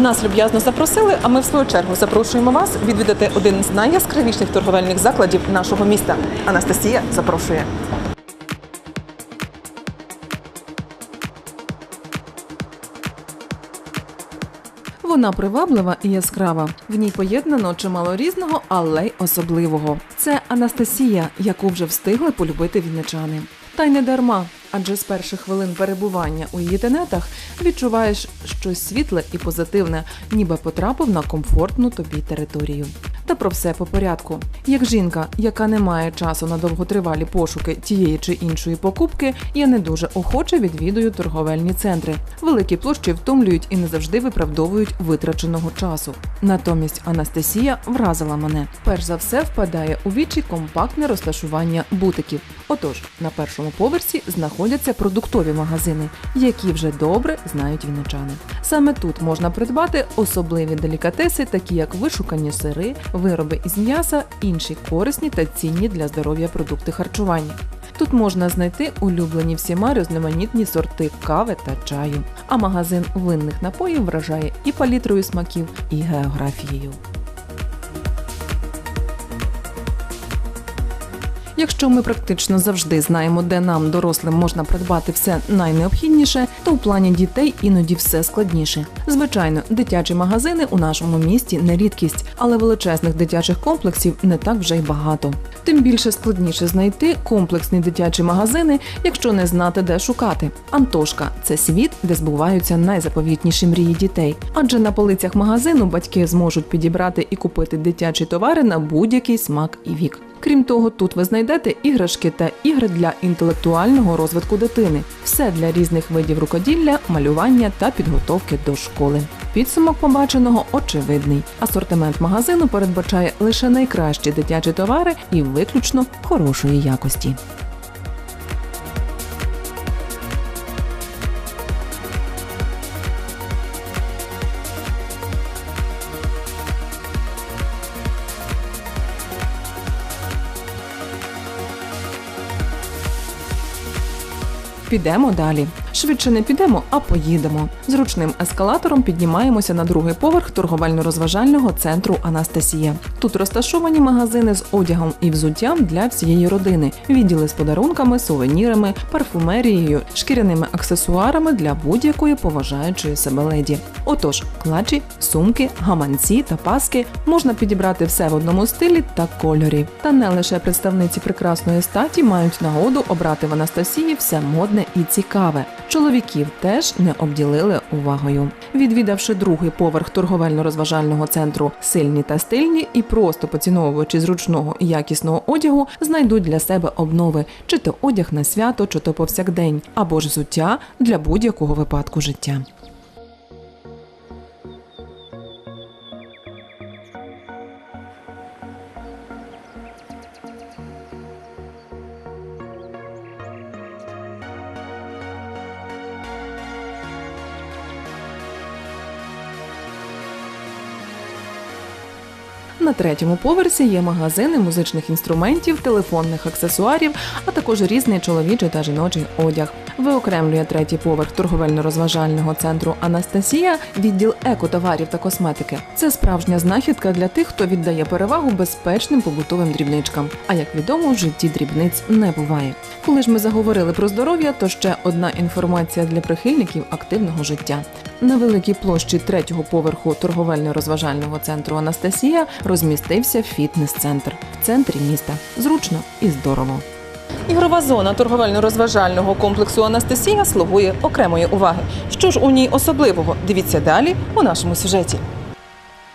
Нас люб'язно запросили, а ми в свою чергу запрошуємо вас відвідати один з найяскравіших торговельних закладів нашого міста. Анастасія запрошує. Вона приваблива і яскрава. В ній поєднано чимало різного, але й особливого. Це Анастасія, яку вже встигли полюбити вінничани. Та й не дарма, адже з перших хвилин перебування у її тенетах відчуваєш щось світле і позитивне, ніби потрапив на комфортну тобі територію. Та про все по порядку. Як жінка, яка не має часу на довготривалі пошуки тієї чи іншої покупки, я не дуже охоче відвідую торговельні центри. Великі площі втомлюють і не завжди виправдовують витраченого часу. Натомість Анастасія вразила мене. Перш за все впадає у вічі компактне розташування бутиків. Отож, на першому поверсі знаходяться продуктові магазини, які вже добре знають вінничани. Саме тут можна придбати особливі делікатеси, такі як вишукані сири, вироби із м'яса, інші корисні та цінні для здоров'я продукти харчування. Тут можна знайти улюблені всіма різноманітні сорти кави та чаю. А магазин винних напоїв вражає і палітрою смаків, і географією. Якщо ми практично завжди знаємо, де нам, дорослим, можна придбати все найнеобхідніше, то в плані дітей іноді все складніше. Звичайно, дитячі магазини у нашому місті не рідкість, але величезних дитячих комплексів не так вже й багато. Тим більше складніше знайти комплексні дитячі магазини, якщо не знати, де шукати. Антошка це світ, де збуваються найзаповітніші мрії дітей. Адже на полицях магазину батьки зможуть підібрати і купити дитячі товари на будь-який смак і вік. Крім того, тут ви знайдете іграшки та ігри для інтелектуального розвитку дитини, все для різних видів рукоділля, малювання та підготовки до школи. Підсумок побаченого очевидний. Асортимент магазину передбачає лише найкращі дитячі товари і виключно хорошої якості. Підемо далі. Швидше не підемо, а поїдемо. Зручним ескалатором піднімаємося на другий поверх торговельно-розважального центру Анастасія. Тут розташовані магазини з одягом і взуттям для всієї родини, відділи з подарунками, сувенірами, парфумерією, шкіряними аксесуарами для будь-якої поважаючої себе леді. Отож, клачі, сумки, гаманці та паски можна підібрати все в одному стилі та кольорі. Та не лише представниці прекрасної статі мають нагоду обрати в Анастасії все модне і цікаве. Чоловіків теж не обділили увагою. Відвідавши другий поверх торговельно-розважального центру сильні та стильні і просто поціновувачі зручного і якісного одягу знайдуть для себе обнови, чи то одяг на свято, чи то повсякдень, або ж взуття для будь-якого випадку життя. На третьому поверсі є магазини музичних інструментів, телефонних аксесуарів, а також різний чоловічий та жіночий одяг. Виокремлює третій поверх торговельно-розважального центру Анастасія, відділ екотоварів та косметики. Це справжня знахідка для тих, хто віддає перевагу безпечним побутовим дрібничкам. А як відомо, в житті дрібниць не буває. Коли ж ми заговорили про здоров'я, то ще одна інформація для прихильників активного життя. На великій площі третього поверху торговельно-розважального центру Анастасія розмістився фітнес-центр в центрі міста. Зручно і здорово. Ігрова зона торговельно-розважального комплексу Анастасія слугує окремої уваги. Що ж у ній особливого? Дивіться далі у нашому сюжеті.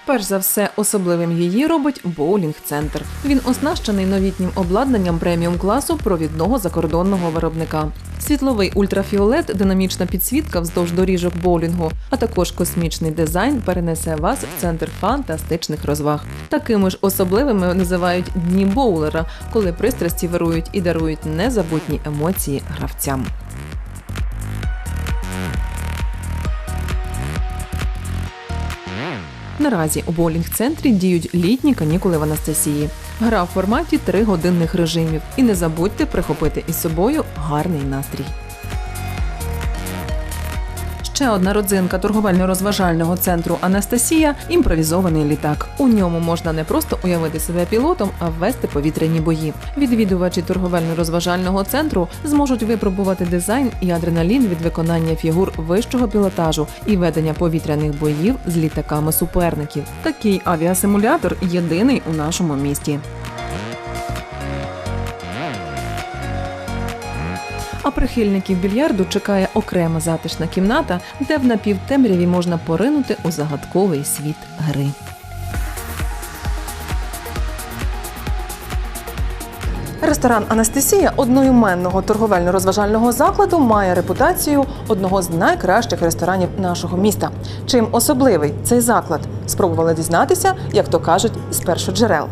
Перш за все, особливим її робить боулінг-центр. Він оснащений новітнім обладнанням преміум класу провідного закордонного виробника. Світловий ультрафіолет, динамічна підсвітка вздовж доріжок боулінгу, а також космічний дизайн перенесе вас в центр фантастичних розваг. Такими ж особливими називають дні боулера, коли пристрасті вирують і дарують незабутні емоції гравцям. Наразі у боулінг-центрі діють літні канікули в Анастасії. Гра в форматі три годинних режимів. І не забудьте прихопити із собою гарний настрій. Ще одна родзинка торговельно-розважального центру Анастасія імпровізований літак. У ньому можна не просто уявити себе пілотом, а ввести повітряні бої. Відвідувачі торговельно-розважального центру зможуть випробувати дизайн і адреналін від виконання фігур вищого пілотажу і ведення повітряних боїв з літаками суперників. Такий авіасимулятор єдиний у нашому місті. А прихильників більярду чекає окрема затишна кімната, де в напівтемряві можна поринути у загадковий світ гри. Ресторан Анастасія одноіменного торговельно-розважального закладу має репутацію одного з найкращих ресторанів нашого міста. Чим особливий цей заклад? Спробували дізнатися, як то кажуть, з першоджерел.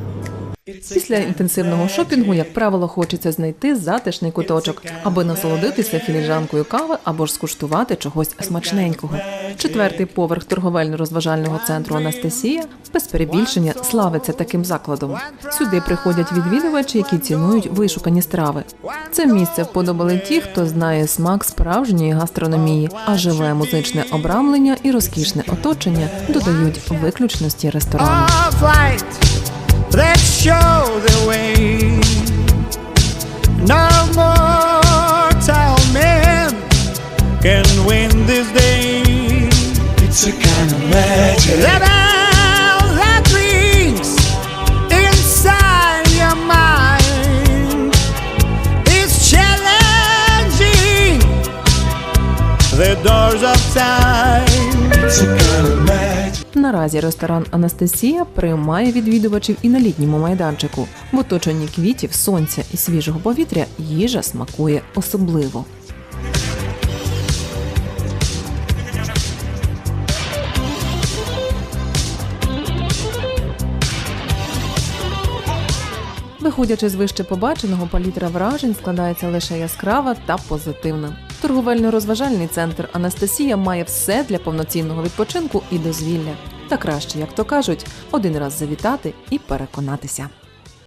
Після інтенсивного шопінгу, як правило, хочеться знайти затишний куточок, аби насолодитися філіжанкою кави або ж скуштувати чогось смачненького. Четвертий поверх торговельно-розважального центру Анастасія без перебільшення славиться таким закладом. Сюди приходять відвідувачі, які цінують вишукані страви. Це місце вподобали ті, хто знає смак справжньої гастрономії, а живе музичне обрамлення і розкішне оточення додають виключності ресторану. That show the way. No mortal man can win this day. It's a kind of magic. Let out the dreams inside your mind. It's challenging the doors of time. It's a kind of. Наразі ресторан Анастасія приймає відвідувачів і на літньому майданчику. В оточенні квітів, сонця і свіжого повітря їжа смакує особливо. Виходячи з вище побаченого, палітра вражень складається лише яскрава та позитивна. Торговельно-розважальний центр Анастасія має все для повноцінного відпочинку і дозвілля. Та краще, як то кажуть, один раз завітати і переконатися.